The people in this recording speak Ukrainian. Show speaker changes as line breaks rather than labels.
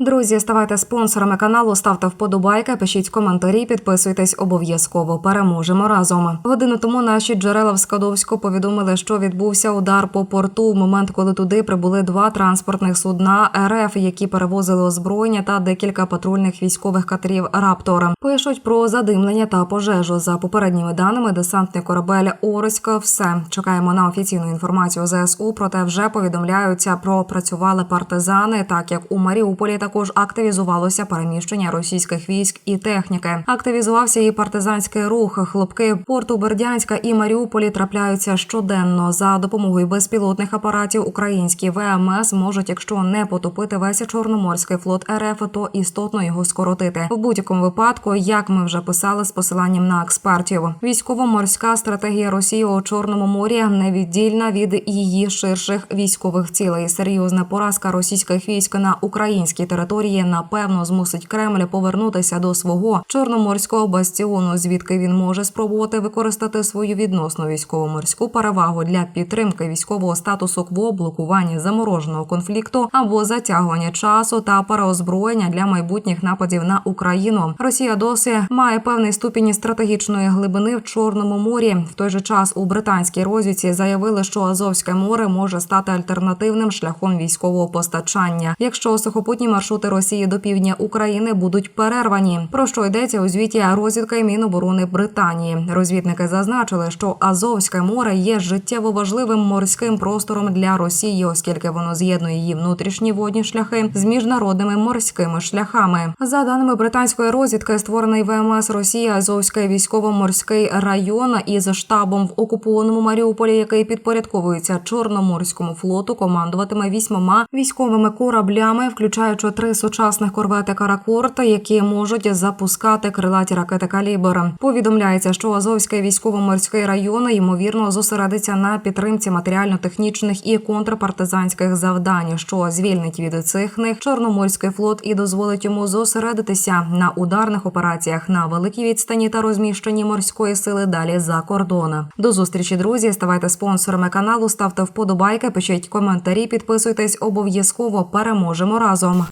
Друзі, ставайте спонсорами каналу, ставте вподобайки, пишіть коментарі, підписуйтесь обов'язково. Переможемо разом. Годину тому наші джерела в Скадовську повідомили, що відбувся удар по порту в момент, коли туди прибули два транспортних судна РФ, які перевозили озброєння та декілька патрульних військових катерів Раптор. Пишуть про задимлення та пожежу. За попередніми даними, десантний корабель Ороська. Все чекаємо на офіційну інформацію ЗСУ. Проте вже повідомляються про працювали партизани, так як у Маріуполі також активізувалося переміщення російських військ і техніки. Активізувався і партизанський рух. Хлопки порту Бердянська і Маріуполі трапляються щоденно за допомогою безпілотних апаратів. Українські ВМС можуть, якщо не потопити весь чорноморський флот РФ, то істотно його скоротити. В будь-якому випадку, як ми вже писали з посиланням на експертів, військово-морська стратегія Росії у Чорному морі невіддільна від її ширших військових цілей. Серйозна поразка російських військ на українській території напевно змусить Кремль повернутися до свого чорноморського бастіону, звідки він може спробувати використати свою відносно військово-морську перевагу для підтримки військового статусу кво блокування замороженого конфлікту або затягування часу та переозброєння для майбутніх нападів на Україну. Росія досі має певний ступінь стратегічної глибини в Чорному морі. В той же час у британській розвідці заявили, що Азовське море може стати альтернативним шляхом військового постачання, якщо сухопутні маршрути Росії до півдня України будуть перервані. Про що йдеться у звіті розвідка Міноборони Британії. Розвідники зазначили, що Азовське море є життєво важливим морським простором для Росії, оскільки воно з'єднує її внутрішні водні шляхи з міжнародними морськими шляхами. За даними британської розвідки, створений ВМС Росії Азовський військово-морський район із штабом в окупованому Маріуполі, який підпорядковується Чорноморському флоту, командуватиме вісьмома військовими кораблями, включаючи три сучасних корвети Каракорт, які можуть запускати крилаті ракети калібр. Повідомляється, що Азовський військово-морський район ймовірно зосередиться на підтримці матеріально-технічних і контрпартизанських завдань, що звільнить від цих них Чорноморський флот і дозволить йому зосередитися на ударних операціях на великій відстані та розміщенні морської сили далі за кордон. До зустрічі, друзі. Ставайте спонсорами каналу, ставте вподобайки, пишіть коментарі, підписуйтесь обов'язково. Переможемо разом.